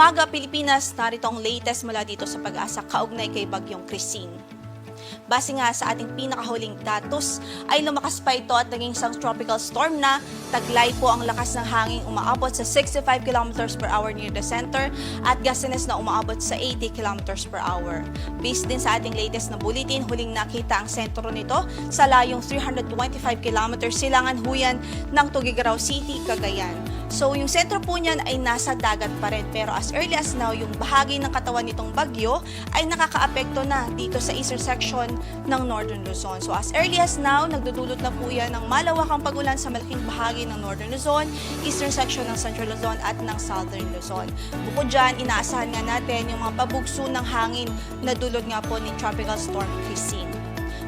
umaga Pilipinas, narito ang latest mula dito sa pag-asa kaugnay kay Bagyong Christine. Base nga sa ating pinakahuling datos ay lumakas pa ito at naging isang tropical storm na taglay po ang lakas ng hangin umaabot sa 65 km per hour near the center at gustiness na umaabot sa 80 km per hour. Based din sa ating latest na bulletin, huling nakita ang sentro nito sa layong 325 km silangan huyan ng Tuguegarao City, Cagayan. So yung sentro po niyan ay nasa dagat pa rin pero as early as now yung bahagi ng katawan nitong bagyo ay nakakaapekto na dito sa eastern section ng Northern Luzon. So as early as now, nagdudulot na po yan ng malawakang pagulan sa malaking bahagi ng Northern Luzon, eastern section ng Central Luzon at ng Southern Luzon. Bukod dyan, inaasahan nga natin yung mga pabugso ng hangin na dulot nga po ni Tropical Storm Christine.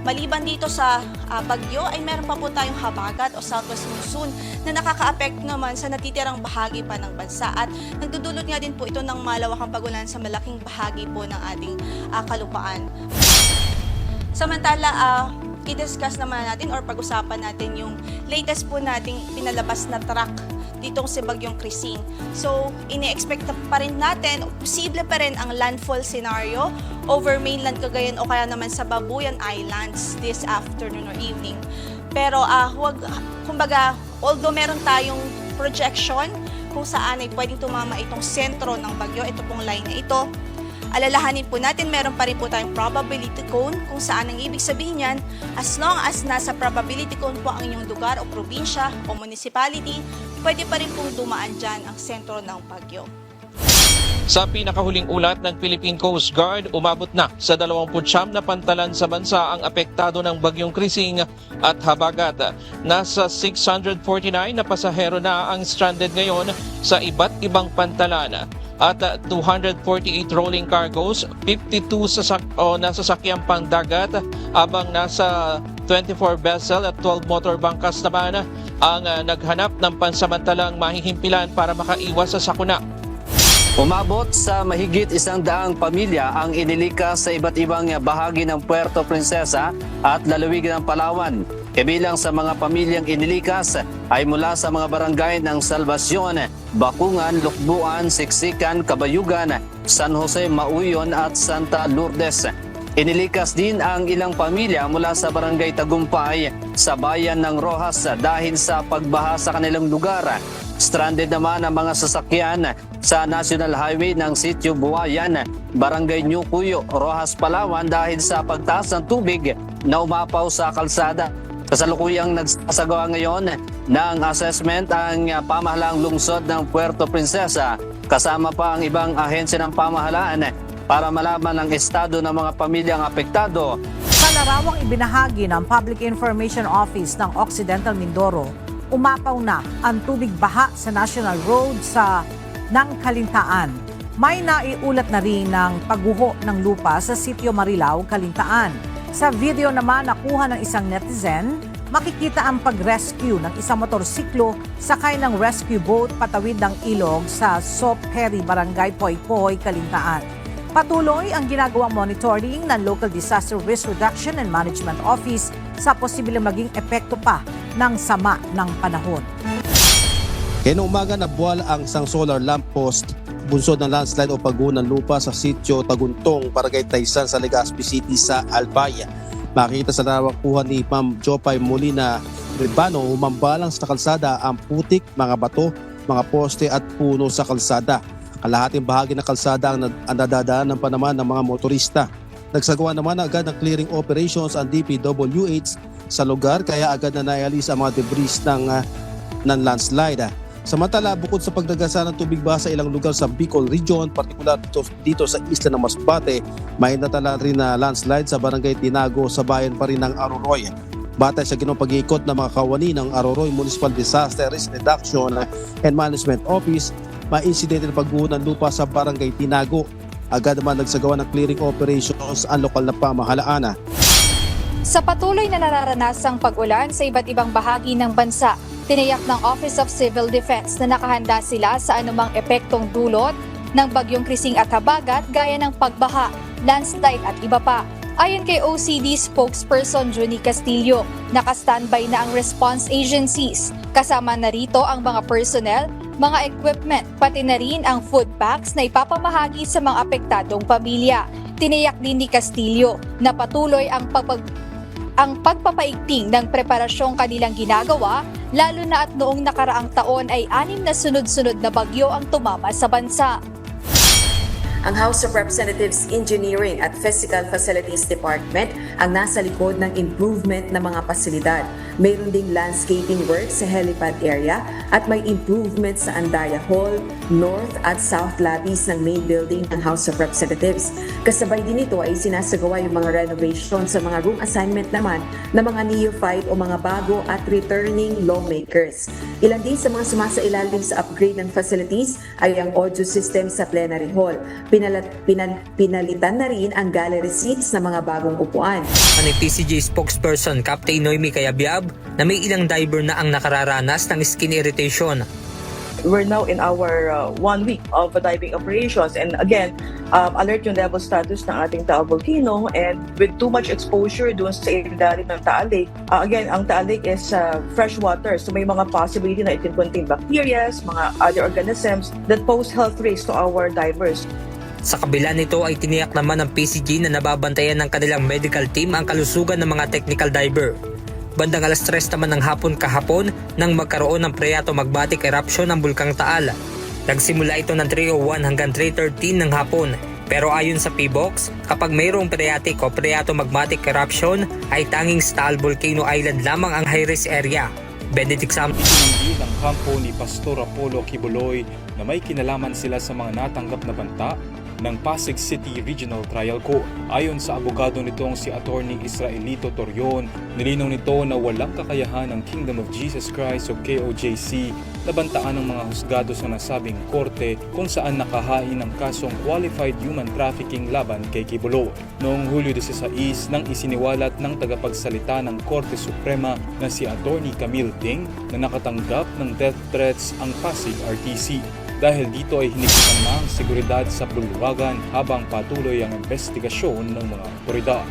Maliban dito sa ah, bagyo ay meron pa po tayong habagat o southwest monsoon na nakaka-apekto naman sa natitirang bahagi pa ng bansa at nagdudulot nga din po ito ng malawakang pagulan sa malaking bahagi po ng ating ah, kalupaan. Samantala, ah, i-discuss naman natin or pag-usapan natin yung latest po nating pinalabas na track ditong si Bagyong Christine. So, ini-expect pa rin natin, posible pa rin ang landfall scenario over mainland Cagayan o kaya naman sa Babuyan Islands this afternoon or evening. Pero ah wag, kumbaga, although meron tayong projection kung saan ay pwedeng tumama itong sentro ng bagyo, ito pong line na ito, alalahanin po natin meron pa rin po tayong probability cone kung saan ang ibig sabihin yan as long as nasa probability cone po ang inyong lugar o probinsya o municipality, pwede pa rin pong dumaan dyan ang sentro ng bagyo. Sa pinakahuling ulat ng Philippine Coast Guard, umabot na sa 29 na pantalan sa bansa ang apektado ng bagyong Krising at Habagat. Nasa 649 na pasahero na ang stranded ngayon sa iba't ibang pantalan at uh, 248 rolling cargoes, 52 sasak o nasasakyang pang dagat, abang nasa 24 vessel at 12 motor bangkas naman ang uh, naghanap ng pansamantalang mahihimpilan para makaiwas sa sakuna. Umabot sa mahigit isang daang pamilya ang inilikas sa iba't ibang bahagi ng Puerto Princesa at lalawigan ng Palawan. Kabilang sa mga pamilyang inilikas ay mula sa mga barangay ng Salvacion, Bakungan, Lukbuan, Siksikan, Kabayugan, San Jose, Mauyon at Santa Lourdes. Inilikas din ang ilang pamilya mula sa barangay Tagumpay sa bayan ng Rojas dahil sa pagbaha sa kanilang lugar. Stranded naman ang mga sasakyan sa National Highway ng Sitio Buwayan, Barangay New Cuyo, Rojas, Palawan dahil sa pagtaas ng tubig na umapaw sa kalsada. Kasalukuyang nagsasagawa ngayon ng assessment ang pamahalaang lungsod ng Puerto Princesa kasama pa ang ibang ahensya ng pamahalaan para malaman ang estado ng mga pamilyang apektado Sa larawang ibinahagi ng Public Information Office ng Occidental Mindoro, umapaw na ang tubig baha sa National Road sa ng Kalintaan. May naiulat na rin ng pagguho ng lupa sa sitio Marilao, Kalintaan. Sa video naman nakuha ng isang netizen, makikita ang pag-rescue ng isang motorsiklo sakay ng rescue boat patawid ng ilog sa Soperi, Barangay Poypoy, Kalintaan. Patuloy ang ginagawang monitoring ng Local Disaster Risk Reduction and Management Office sa posibleng maging epekto pa ng sama ng panahon. Kaya umaga nabuwal ang isang solar lamp post bunsod ng landslide o pagguho ng lupa sa sitio Taguntong, Barangay Taysan sa Legazpi City sa Albaya. Makita sa nawakuhan ni Ma'am Jopay Molina Ribano, umambalang sa kalsada ang putik, mga bato, mga poste at puno sa kalsada. Kalahating bahagi ng kalsada ang, nad- ang nadadaanan pa naman ng mga motorista. Nagsagawa naman agad ng clearing operations ang DPWH sa lugar kaya agad na naialis ang mga debris ng, ah, ng landslide. Samantala, bukod sa pagdagasa ng tubig ba sa ilang lugar sa Bicol Region, partikular dito, dito sa isla ng Masbate, may natala rin na landslide sa barangay Tinago sa bayan pa rin ng Aroroy. Batay sa ginong pag-iikot ng mga kawani ng Aroroy Municipal Disaster Risk Reduction and Management Office, may insidente ng pagguho ng lupa sa barangay Tinago. Agad naman nagsagawa ng clearing operations ang lokal na pamahalaan. Sa patuloy na nararanasang pag-ulan sa iba't ibang bahagi ng bansa, tiniyak ng Office of Civil Defense na nakahanda sila sa anumang epektong dulot ng bagyong krising at habagat gaya ng pagbaha, landslide at iba pa. Ayon kay OCD spokesperson Junie Castillo, naka-standby na ang response agencies. Kasama na rito ang mga personnel mga equipment, pati na rin ang food packs na ipapamahagi sa mga apektadong pamilya. Tiniyak din ni Castillo na patuloy ang pagpag ang pagpapaigting ng preparasyong kanilang ginagawa, lalo na at noong nakaraang taon ay anim na sunod-sunod na bagyo ang tumama sa bansa. Ang House of Representatives Engineering at Physical Facilities Department ang nasa likod ng improvement ng mga pasilidad. Mayroon ding landscaping work sa helipad area at may improvement sa Andaya Hall, North at South lobbies ng main building ng House of Representatives. Kasabay din ito ay sinasagawa yung mga renovation sa mga room assignment naman ng mga neophyte o mga bago at returning lawmakers. Ilan din sa mga sumasailalim sa upgrade ng facilities ay ang audio system sa plenary hall. Pinalat, pinal, pinalitan na rin ang gallery seats ng mga bagong upuan. ni TCG spokesperson Captain Noemi Kayabyab na may ilang diver na ang nakararanas ng skin irritation. we're now in our uh, one week of diving operations and again um, alert yung level status ng ating Taal volcano and with too much exposure doon sa ilalim ng Taal Lake uh, again ang Taal Lake is uh, fresh water so may mga possibility na it can contain bacteria mga other organisms that pose health risks to our divers Sa kabila nito ay tiniyak naman ng PCG na nababantayan ng kanilang medical team ang kalusugan ng mga technical diver. Bandang alas 3 naman ng hapon kahapon nang magkaroon ng preato magmatic eruption ng Bulkang Taal. Nagsimula ito ng 3.01 hanggang 3.13 ng hapon. Pero ayon sa PBOX, kapag mayroong phreatic o preato magmatic eruption, ay tanging sa Taal Volcano Island lamang ang high-risk area. Benedict Sam Itinanggi ng kampo ni Pastor Apollo Kibuloy na may kinalaman sila sa mga natanggap na banta ng Pasig City Regional Trial Court. Ayon sa abogado nitong si Attorney Israelito Torion, nilinaw nito na walang kakayahan ng Kingdom of Jesus Christ o KOJC na bantaan ng mga husgado sa nasabing korte kung saan nakahain ng kasong qualified human trafficking laban kay Kibuloy. Noong Hulyo 16 nang isiniwalat ng tagapagsalita ng Korte Suprema na si Attorney Camille Ting na nakatanggap ng death threats ang Pasig RTC. Dahil dito ay hinigitan na ang seguridad sa bulwagan habang patuloy ang investigasyon ng mga otoridad.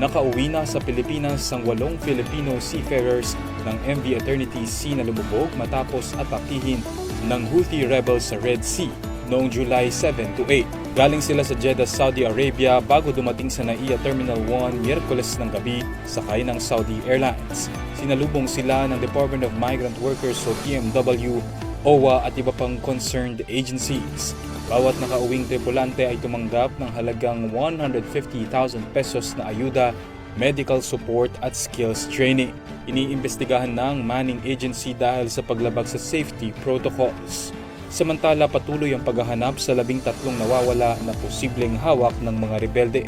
Nakauwi na sa Pilipinas ang walong Filipino seafarers ng MV Eternity Sea na lumubog matapos atakihin ng Houthi rebels sa Red Sea noong July 7 to 8. Galing sila sa Jeddah, Saudi Arabia bago dumating sa NAIA Terminal 1 Miyerkules ng gabi sakay ng Saudi Airlines. Sinalubong sila ng Department of Migrant Workers o PMW, OWA at iba pang concerned agencies. Bawat nakauwing tripulante ay tumanggap ng halagang 150,000 pesos na ayuda, medical support at skills training. Iniimbestigahan ng Manning Agency dahil sa paglabag sa safety protocols. Samantala patuloy ang paghahanap sa labing tatlong nawawala na posibleng hawak ng mga rebelde.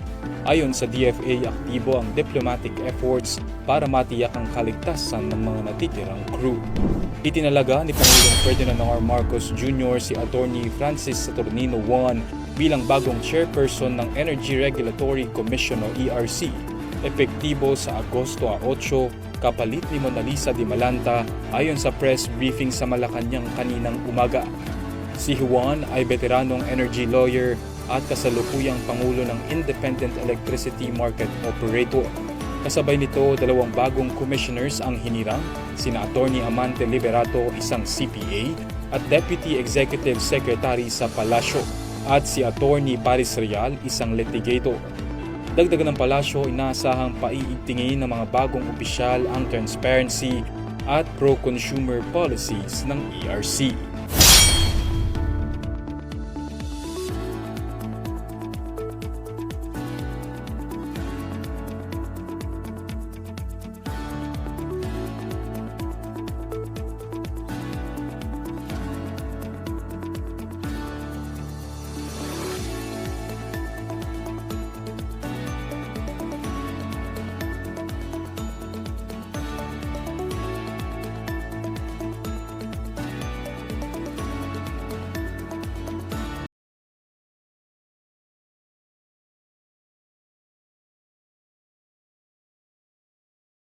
Ayon sa DFA, aktibo ang diplomatic efforts para matiyak ang kaligtasan ng mga natitirang crew. Itinalaga ni Pangulong Ferdinand R. Marcos Jr. si Attorney Francis Saturnino I bilang bagong chairperson ng Energy Regulatory Commission o ERC. Epektibo sa Agosto 8, kapalit ni Mona Lisa Di Malanta ayon sa press briefing sa Malacanang kaninang umaga. Si Juan ay veteranong energy lawyer at kasalukuyang pangulo ng Independent Electricity Market Operator. Kasabay nito, dalawang bagong commissioners ang hinirang, sina Attorney Amante Liberato, isang CPA, at Deputy Executive Secretary sa Palasyo, at si Attorney Paris Real, isang litigator. Dagdagan ng palasyo, inaasahang paiigtingin ng mga bagong opisyal ang transparency at pro-consumer policies ng ERC.